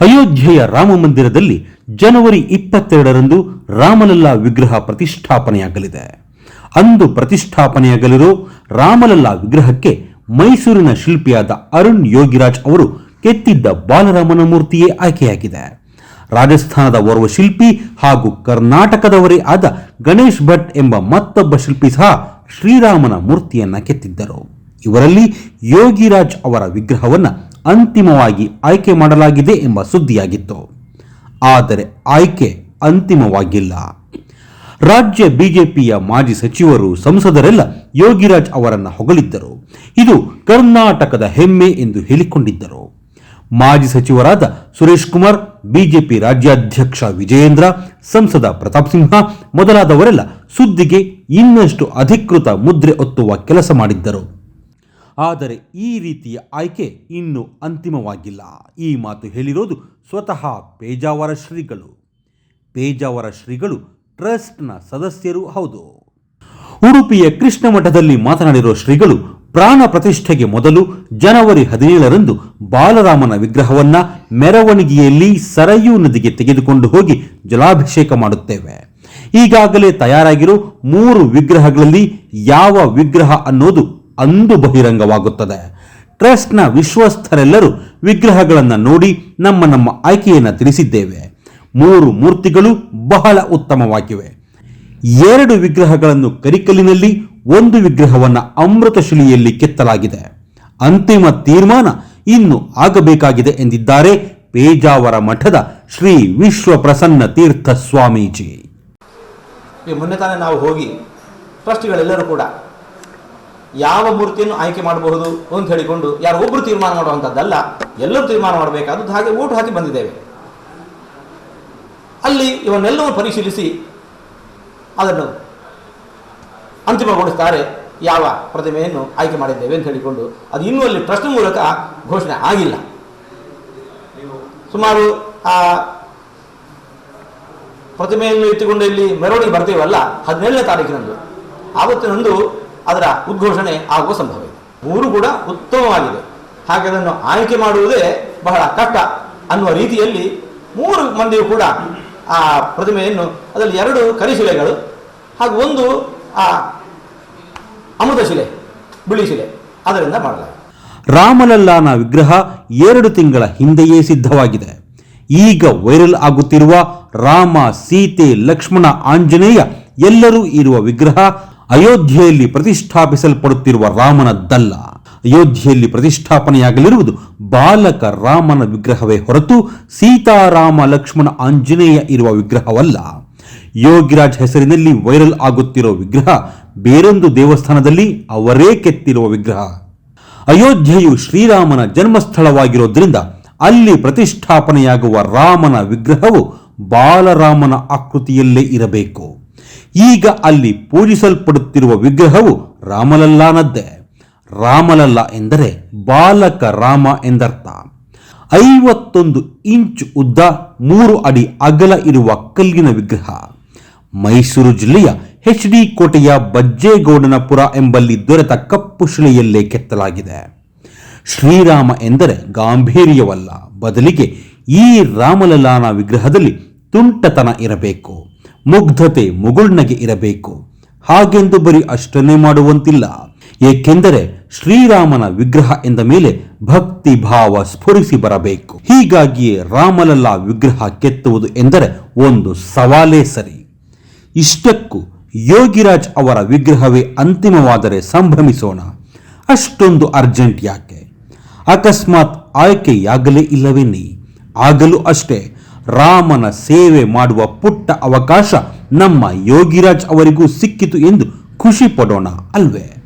ಅಯೋಧ್ಯೆಯ ರಾಮ ಮಂದಿರದಲ್ಲಿ ಜನವರಿ ಇಪ್ಪತ್ತೆರಡರಂದು ರಾಮಲಲ್ಲಾ ವಿಗ್ರಹ ಪ್ರತಿಷ್ಠಾಪನೆಯಾಗಲಿದೆ. ಅಂದು ಪ್ರತಿಷ್ಠಾಪನೆಯಾಗಲಿರೋ ರಾಮಲಲ್ಲಾ ವಿಗ್ರಹಕ್ಕೆ ಮೈಸೂರಿನ ಶಿಲ್ಪಿಯಾದ ಅರುಣ್ ಯೋಗಿರಾಜ್ ಅವರು ಕೆತ್ತಿದ್ದ ಬಾಲರಾಮನ ಮೂರ್ತಿಯೇ ಆಯ್ಕೆಯಾಗಿದೆ. ರಾಜಸ್ಥಾನದ ಓರ್ವ ಶಿಲ್ಪಿ ಹಾಗೂ ಕರ್ನಾಟಕದವರೇ ಆದ ಗಣೇಶ್ ಭಟ್ ಎಂಬ ಮತ್ತೊಬ್ಬ ಶಿಲ್ಪಿ ಸಹ ಶ್ರೀರಾಮನ ಮೂರ್ತಿಯನ್ನ ಕೆತ್ತಿದ್ದರು. ಇವರಲ್ಲಿ ಯೋಗಿರಾಜ್ ಅವರ ವಿಗ್ರಹವನ್ನ ಅಂತಿಮವಾಗಿ ಆಯ್ಕೆ ಮಾಡಲಾಗಿದೆ ಎಂಬ ಸುದ್ದಿಯಾಗಿತ್ತು. ಆದರೆ ಆಯ್ಕೆ ಅಂತಿಮವಾಗಿಲ್ಲ. ರಾಜ್ಯ ಬಿಜೆಪಿಯ ಮಾಜಿ ಸಚಿವರು ಸಂಸದರೆಲ್ಲ ಯೋಗಿರಾಜ್ ಅವರನ್ನು ಹೊಗಳಿದ್ದರು. ಇದು ಕರ್ನಾಟಕದ ಹೆಮ್ಮೆ ಎಂದು ಹೇಳಿಕೊಂಡಿದ್ದರು. ಮಾಜಿ ಸಚಿವರಾದ ಸುರೇಶ್ ಕುಮಾರ್, ಬಿಜೆಪಿ ರಾಜ್ಯಾಧ್ಯಕ್ಷ ವಿಜಯೇಂದ್ರ, ಸಂಸದ ಪ್ರತಾಪ್ ಸಿಂಹ ಮೊದಲಾದವರೆಲ್ಲ ಸುದ್ದಿಗೆ ಇನ್ನಷ್ಟು ಅಧಿಕೃತ ಮುದ್ರೆ ಒತ್ತುವ ಕೆಲಸ ಮಾಡಿದ್ದರು. ಆದರೆ ಈ ರೀತಿಯ ಆಯ್ಕೆ ಇನ್ನೂ ಅಂತಿಮವಾಗಿಲ್ಲ. ಈ ಮಾತು ಹೇಳಿರೋದು ಸ್ವತಃ ಪೇಜಾವರ ಶ್ರೀಗಳು. ಪೇಜಾವರ ಶ್ರೀಗಳು ಟ್ರಸ್ಟ್ನ ಸದಸ್ಯರು ಹೌದು. ಉಡುಪಿಯ ಕೃಷ್ಣ ಮಠದಲ್ಲಿ ಮಾತನಾಡಿರುವ ಶ್ರೀಗಳು ಪ್ರಾಣ ಪ್ರತಿಷ್ಠೆಗೆ ಮೊದಲು ಜನವರಿ ಹದಿನೇಳರಂದು ಬಾಲರಾಮನ ವಿಗ್ರಹವನ್ನ ಮೆರವಣಿಗೆಯಲ್ಲಿ ಸರಯೂ ನದಿಗೆ ತೆಗೆದುಕೊಂಡು ಹೋಗಿ ಜಲಾಭಿಷೇಕ ಮಾಡುತ್ತೇವೆ. ಈಗಾಗಲೇ ತಯಾರಾಗಿರೋ ಮೂರು ವಿಗ್ರಹಗಳಲ್ಲಿ ಯಾವ ವಿಗ್ರಹ ಅನ್ನೋದು ಅಂದು ಬಹಿರಂಗವಾಗುತ್ತದೆ ಟ್ರಸ್ಟ್ನ ವಿಶ್ವಸ್ಥರೆಲ್ಲರೂ ವಿಗ್ರಹಗಳನ್ನು ನೋಡಿ ನಮ್ಮ ನಮ್ಮ ಆಯ್ಕೆಯನ್ನು ತಿಳಿಸಿದ್ದೇವೆ. ಮೂರು ಮೂರ್ತಿಗಳು ಬಹಳ ಉತ್ತಮವಾಗಿವೆ. ಎರಡು ವಿಗ್ರಹಗಳನ್ನು ಕರಿಕಲ್ಲಿನಲ್ಲಿ, ಒಂದು ವಿಗ್ರಹವನ್ನು ಅಮೃತಶಿಲಿಯಲ್ಲಿ ಕೆತ್ತಲಾಗಿದೆ. ಅಂತಿಮ ತೀರ್ಮಾನ ಇನ್ನು ಆಗಬೇಕಾಗಿದೆ ಎಂದಿದ್ದಾರೆ ಪೇಜಾವರ ಮಠದ ಶ್ರೀ ವಿಶ್ವ ಪ್ರಸನ್ನ ತೀರ್ಥ ಸ್ವಾಮೀಜಿ. ಮೊನ್ನೆ ತಾನೇ ನಾವು ಹೋಗಿ, ಟ್ರಸ್ಟ್ಗಳೆಲ್ಲರೂ ಕೂಡ ಯಾವ ಮೂರ್ತಿಯನ್ನು ಆಯ್ಕೆ ಮಾಡಬಹುದು ಅಂತ ಹೇಳಿಕೊಂಡು ಯಾರು ಒಬ್ಬರು ತೀರ್ಮಾನ ಮಾಡುವಂಥದ್ದಲ್ಲ, ಎಲ್ಲರೂ ತೀರ್ಮಾನ ಮಾಡಬೇಕಾದದ್ದು ಹಾಗೆ ಓಟು ಹಾಕಿ ಬಂದಿದ್ದೇವೆ. ಅಲ್ಲಿ ಇವನ್ನೆಲ್ಲವೂ ಪರಿಶೀಲಿಸಿ ಅದನ್ನು ಅಂತಿಮಗೊಳಿಸ್ತಾರೆ ಯಾವ ಪ್ರತಿಮೆಯನ್ನು ಆಯ್ಕೆ ಮಾಡಿದ್ದೇವೆ ಅಂತ ಹೇಳಿಕೊಂಡು ಅದು ಇನ್ನೂ ಅಲ್ಲಿ ಟ್ರಸ್ಟ್ ಮೂಲಕ ಘೋಷಣೆ ಆಗಿಲ್ಲ. ಸುಮಾರು, ಆ, ಪ್ರತಿಮೆಯನ್ನು ಇಟ್ಟುಕೊಂಡು ಇಲ್ಲಿ ಮೆರವಣಿಗೆ ಬರ್ತೇವಲ್ಲ, ಹದಿನೇಳನೇ ತಾರೀಕಿನಂದು ಆವತ್ತಿನಂದು ಅದರ ಉದ್ಘೋಷಣೆ ಆಗುವ ಸಂಭವ ಇದೆ. ಮೂರು ಕೂಡ ಉತ್ತಮವಾಗಿದೆ. ಹಾಗೆ ಅದನ್ನು ಆಯ್ಕೆ ಮಾಡುವುದೇ ಬಹಳ ಕಷ್ಟ ಅನ್ನುವ ರೀತಿಯಲ್ಲಿ ಮೂರು ಮಂದಿಯು ಕೂಡ ಆ ಪ್ರತಿಮೆಯನ್ನು ಅದರಲ್ಲಿ ಎರಡು ಕರಿಶಿಲೆಗಳು ಹಾಗೂ ಒಂದು ಆ ಅಮೃತ ಶಿಲೆ, ಬಿಳಿ ಶಿಲೆ ಅದರಿಂದ ಮಾಡಲಾಗಿದೆ. ರಾಮಲಲ್ಲಾನ ವಿಗ್ರಹ ಎರಡು ತಿಂಗಳ ಹಿಂದೆಯೇ ಸಿದ್ಧವಾಗಿದೆ. ಈಗ ವೈರಲ್ ಆಗುತ್ತಿರುವ ರಾಮ, ಸೀತೆ, ಲಕ್ಷ್ಮಣ, ಆಂಜನೇಯ ಎಲ್ಲರೂ ಇರುವ ವಿಗ್ರಹ ಅಯೋಧ್ಯೆಯಲ್ಲಿ ಪ್ರತಿಷ್ಠಾಪಿಸಲ್ಪಡುತ್ತಿರುವ ರಾಮನದ್ದಲ್ಲ ಅಯೋಧ್ಯೆಯಲ್ಲಿ ಪ್ರತಿಷ್ಠಾಪನೆಯಾಗಲಿರುವುದು ಬಾಲಕ ರಾಮನ ವಿಗ್ರಹವೇ ಹೊರತು ಸೀತಾರಾಮ ಲಕ್ಷ್ಮಣ ಆಂಜನೇಯ ಇರುವ ವಿಗ್ರಹವಲ್ಲ. ಯೋಗಿರಾಜ್ ಹೆಸರಿನಲ್ಲಿ ವೈರಲ್ ಆಗುತ್ತಿರುವ ವಿಗ್ರಹ ಬೇರೊಂದು ದೇವಸ್ಥಾನದಲ್ಲಿ ಅವರೇ ಕೆತ್ತಿರುವ ವಿಗ್ರಹ. ಅಯೋಧ್ಯೆಯು ಶ್ರೀರಾಮನ ಜನ್ಮಸ್ಥಳವಾಗಿರೋದ್ರಿಂದ ಅಲ್ಲಿ ಪ್ರತಿಷ್ಠಾಪನೆಯಾಗುವ ರಾಮನ ವಿಗ್ರಹವು ಬಾಲರಾಮನ ಆಕೃತಿಯಲ್ಲೇ ಇರಬೇಕು. ಈಗ ಅಲ್ಲಿ ಪೂಜಿಸಲ್ಪಡುತ್ತಿರುವ ವಿಗ್ರಹವು ರಾಮಲಲ್ಲಾನದ್ದೇ. ರಾಮಲಲ್ಲ ಎಂದರೆ ಬಾಲಕ ರಾಮ ಎಂದರ್ಥ. ಐವತ್ತೊಂದು ಇಂಚ್ ಉದ್ದ, ಮೂರು ಅಡಿ ಅಗಲ ಇರುವ ಕಲ್ಲಿನ ವಿಗ್ರಹ. ಮೈಸೂರು ಜಿಲ್ಲೆಯ ಎಚ್ ಡಿ ಕೋಟೆಯ ಬಜ್ಜೇಗೌಡನಪುರ ಎಂಬಲ್ಲಿ ದೊರೆತ ಕಪ್ಪು ಶಿಲೆಯಲ್ಲೇ ಕೆತ್ತಲಾಗಿದೆ. ಶ್ರೀರಾಮ ಎಂದರೆ ಗಾಂಭೀರ್ಯವಲ್ಲ. ಬದಲಿಗೆ ಈ ರಾಮಲಲಾನ ವಿಗ್ರಹದಲ್ಲಿ ತುಂಟತನ ಇರಬೇಕು. ಮುಗ್ಧತೆ ಮುಗುಳ್ನಗೆ ಇರಬೇಕು. ಹಾಗೆಂದು ಬರೀ ಅಷ್ಟನ್ನೇ ಮಾಡುವಂತಿಲ್ಲ. ಏಕೆಂದರೆ ಶ್ರೀರಾಮನ ವಿಗ್ರಹ ಎಂದ ಮೇಲೆ ಭಕ್ತಿ ಭಾವ ಸ್ಫುರಿಸಿ ಬರಬೇಕು. ಹೀಗಾಗಿಯೇ ರಾಮಲಲ್ಲ ವಿಗ್ರಹ ಕೆತ್ತುವುದು ಎಂದರೆ ಒಂದು ಸವಾಲೇ ಸರಿ. ಇಷ್ಟಕ್ಕೂ ಯೋಗಿರಾಜ್ ಅವರ ವಿಗ್ರಹವೇ ಅಂತಿಮವಾದರೆ ಸಂಭ್ರಮಿಸೋಣ. ಅಷ್ಟೊಂದು ಅರ್ಜೆಂಟ್ ಯಾಕೆ? ಅಕಸ್ಮಾತ್ ಆಯ್ಕೆಯಾಗಲೇ ಇಲ್ಲವೆನ್ನಿ ಆಗಲೂ ಅಷ್ಟೇ. ರಾಮನ ಸೇವೆ ಮಾಡುವ ಪುಟ್ಟ ಅವಕಾಶ ನಮ್ಮ ಯೋಗಿರಾಜ್ ಅವರಿಗೂ ಸಿಕ್ಕಿತು ಎಂದು ಖುಷಿ ಪಡೋಣ ಅಲ್ವೇ?